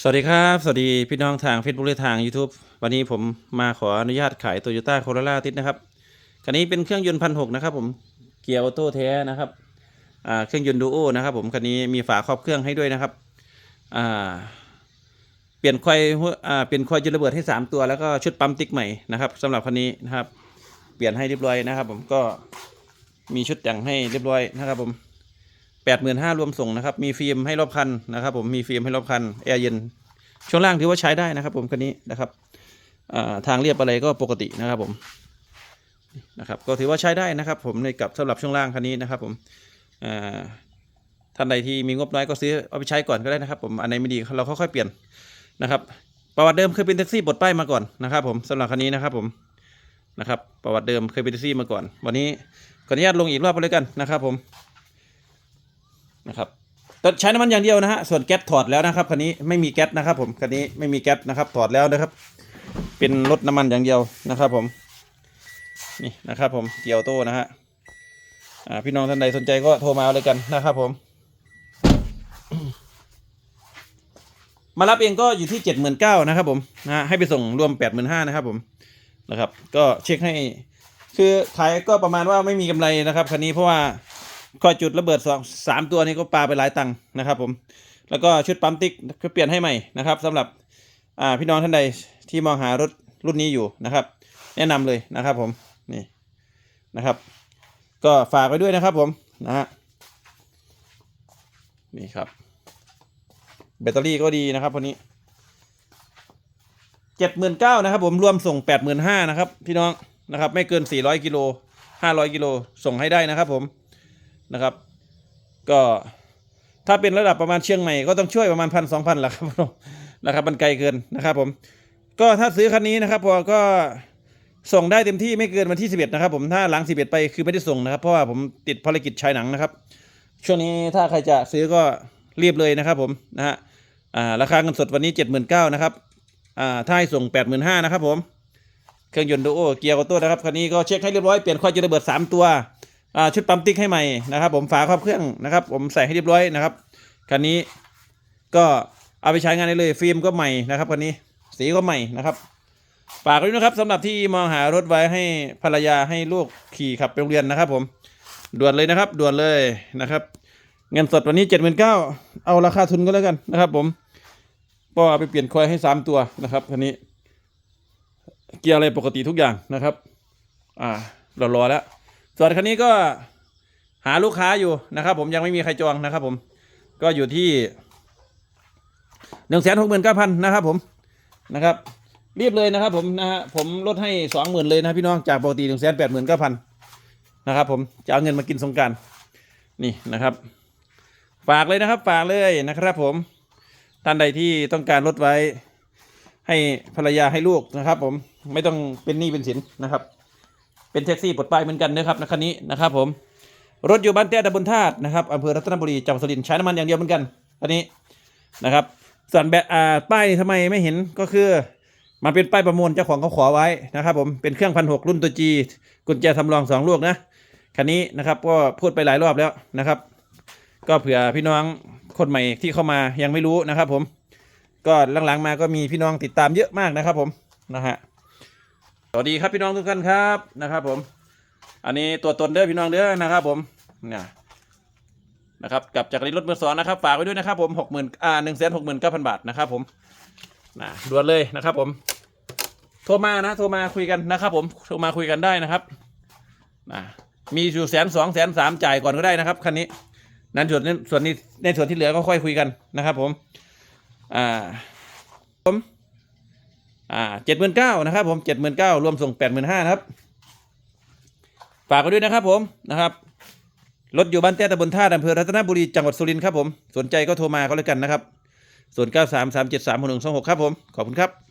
สวัสดีครับ สวัสดีพี่น้องทาง Facebook และทาง YouTube วันนี้ผมมาขออนุญาตขาย Toyota Corolla ติดนะครับคันนี้เป็นเครื่องยนต์พันหกนะครับผมเกียร์ออโต้แท้นะครับเครื่องยนต์ดูโอนะครับผมคันนี้มีฝาครอบเครื่องให้ด้วยนะครับเปลี่ยนควายเปลี่ยนควายจุดระเบิดให้ 3 ตัวแล้วก็ชุดปั๊มติ๊กใหม่นะครับสำหรับคันนี้นะครับ เปลี่ยนให้เรียบร้อยนะครับ ผมก็มีชุดแต่งให้เรียบร้อยนะครับผม แปดหมื่นห้ารวมส่งนะครับ มีฟิล์มให้รอบคันนะครับ ผมมีฟิล์มให้รอบคันแอร์เย็นช่วงล่างถือว่าใช้ได้นะครับ ผมคันนี้นะครับทางเรียบอะไรก็ปกตินะครับผมนะครับ ก็ถือว่าใช้ได้นะครับ ผมในกับสำหรับช่วงล่างคันนี้นะครับ ผมท่านใดที่มีงบน้อยก็ซื้อเอาไปใช้ก่อนก็ได้นะครับ ผมอันไหนไม่ดีเราค่อยๆเปลี่ยนนะครับ ประวัติเดิมเคยเป็นแท็กซี่ปลดป้ายมาก่อนนะครับ ผมสำหรับคันนี้นะครับ ผมนะครับ ประวัติเดิมเคยเป็นแท็กซี่มาก่อน วันนี้ขออนุญาตลงอีกรอบไปเลยกันนะครับ ผม นะครับแต่ใช้น้ำมันอย่างเดียวนะฮะส่วนแก๊สถอดแล้วนะครับคันนี้ไม่มีแก๊สนะครับ ผมคันนี้ไม่มีแก๊สนะครับถอดแล้วนะครับ เป็นรถน้ำมันอย่างเดียวนะครับ ผมนี่นะครับ ผมเกียวโต้นะฮะอ่าพี่น้องท่านใดสนใจก็โทรมาเอาเลยกันนะครับ ผม มารับเองก็อยู่ที่เจ็ดหมื่นเก้านะครับผมนะฮะให้ไปส่งรวมแปดหมื่นห้านะครับ ผมนะครับ ก็เช็คให้ คือขายก็ประมาณว่าไม่มีกำไรนะครับคันนี้เพราะว่า ก็จุดระเบิดสองสามตัวนี้ก็ปาไปหลายตังค์นะครับผมแล้วก็ชุดปั๊มติ๊กก็เปลี่ยนให้ใหม่นะครับสำหรับพี่น้องท่านใดที่มองหารถรุ่นนี้อยู่นะครับ แนะนำเลยนะครับผมนี่นะครับ ก็ฝากไว้ด้วยนะครับผมนะฮะนี่ครับ แบตเตอรี่ก็ดีนะครับคนนี้เจ็ดหมื่นเก้านะครับผมรวมส่งแปดหมื่นห้านะครับ พี่น้องนะครับ ไม่เกินสี่ร้อยกิโลห้าร้อยกิโลส่งให้ได้นะครับผม นะครับ ก็ถ้าเป็นระดับประมาณเชียงใหม่ก็ต้องช่วยประมาณพันสองพันแหละครับผมนะครับมันไกลเกินนะครับผม ก็ถ้าซื้อคันนี้นะครับพอก็ส่งได้เต็มที่ไม่เกินวันที่สิบเอ็ดนะครับผมถ้าหลังสิบเอ็ดไปคือไม่ได้ส่งนะครับ เพราะว่าผมติดภารกิจฉายหนังนะครับ ช่วงนี้ถ้าใครจะซื้อก็รีบเลยนะครับผมนะฮะอ่าราคาเงินสดวันนี้เจ็ดหมื่นเก้านะครับอ่าถ้าให้ส่งแปดหมื่นห้านะครับผม เครื่องยนต์ดูโอเกียร์ออโต้นะครับคันนี้ก็เช็คให้เรียบร้อยเปลี่ยนควายจุดระเบิดสามตัว ชุดปั๊มติ๊กให้ใหม่นะครับ ผมฝาครอบเครื่องนะครับ ผมใส่ให้เรียบร้อยนะครับคันนี้ก็เอาไปใช้งานได้เลยฟิล์มก็ใหม่นะครับคันนี้สีก็ใหม่นะครับฝากไว้ด้วยนะครับสำหรับที่มองหารถไว้ให้ภรรยาให้ลูกขี่ขับไปโรงเรียนนะครับ ผมด่วนเลยนะครับ ด่วนเลยนะครับ เงินสดวันนี้เจ็ดหมื่นเก้าเอาราคาทุนก็แล้วกันนะครับ ผมก็เอาไปเปลี่ยนคอยให้สามตัวนะครับคันนี้ เกียร์อะไรปกติทุกอย่างนะครับ อ่าเรารอแล้ว ส่วนคันนี้ก็หาลูกค้าอยู่นะครับ ผมยังไม่มีใครจองนะครับ ผมก็อยู่ที่หนึ่งแสนหกหมื่นเก้าพันนะครับ ผมนะครับ รีบเลยนะครับ ผมนะฮะผมลดให้สองหมื่นเลยนะพี่น้องจากปกติหนึ่งแสนแปดหมื่นเก้าพันนะครับผมจะเอาเงินมากินสงการนี่นะครับ ฝากเลยนะครับ ฝากเลยนะครับ ผมท่านใดที่ต้องการลดไว้ ให้ภรรยาให้ลูกนะครับ ผมไม่ต้องเป็นหนี้เป็นสินนะครับ เป็นแท็กซี่ปลดป้ายเหมือนกันนะครับนะคันนี้นะครับผมรถอยู่บ้านเตี้ยตำบลธาตุนะครับอำเภอรัตนบุรีจังหวัดสุรินทร์ใช้น้ำมันอย่างเดียวเหมือนกันคันนี้นะครับ ส่วนแบบอ่าป้ายนี่ทำไมไม่เห็นก็คือมันเป็นป้ายประมูลเจ้าของเขาขอไว้นะครับ ผมเป็นเครื่องพันหกรุ่นตัวจีกุญแจสำรองสองลูกนะคันนี้นะครับก็พูดไปหลายรอบแล้วนะครับ ก็เผื่อพี่น้องคนใหม่ที่เข้ามายังไม่รู้นะครับ ผม ก็หลังๆมาก็มีพี่น้องติดตามเยอะมากนะครับ ผมนะฮะ วัสดีครับพี่น้องทุกท่านครับนะครับ ผม อันนี้ตัวตนเด้อพี่น้องเด้อนะครับ ผมเนี่ยนะครับกับจากรถมือสองนะครับฝากไว้ด้วยนะครับ ผมหกหมื่นอ่าหนึ่งแสนหกหมื่นเก้าพันบาทนะครับผมนะด่วนเลยนะครับ ผม โทรมานะโทรมาคุยกันนะครับ ผมโทรมาคุยกันได้นะครับนะมีอยู่แสนสองแสนสามจ่ายก่อนก็ได้นะครับคันนี้นั้นส่วนนี้ส่วนนี้ในส่วนที่เหลือก็ค่อยคุยกันนะครับ ผม อ่าผม อ่าเจ็ดหมื่นเก้านะครับผมเจ็ดหมื่นเก้ารวมส่งแปดหมื่นห้านะครับ ฝากไว้ด้วยนะครับผมนะครับรถอยู่บ้านแต้ตะบนท่าอำเภอรัตนบุรีจังหวัดสุรินทร์ครับผม สนใจก็โทรมาก็แล้วกันนะครับส่วนเก้าสามสามเจ็ดสามหนึ่งสองหกครับผม ขอบคุณครับ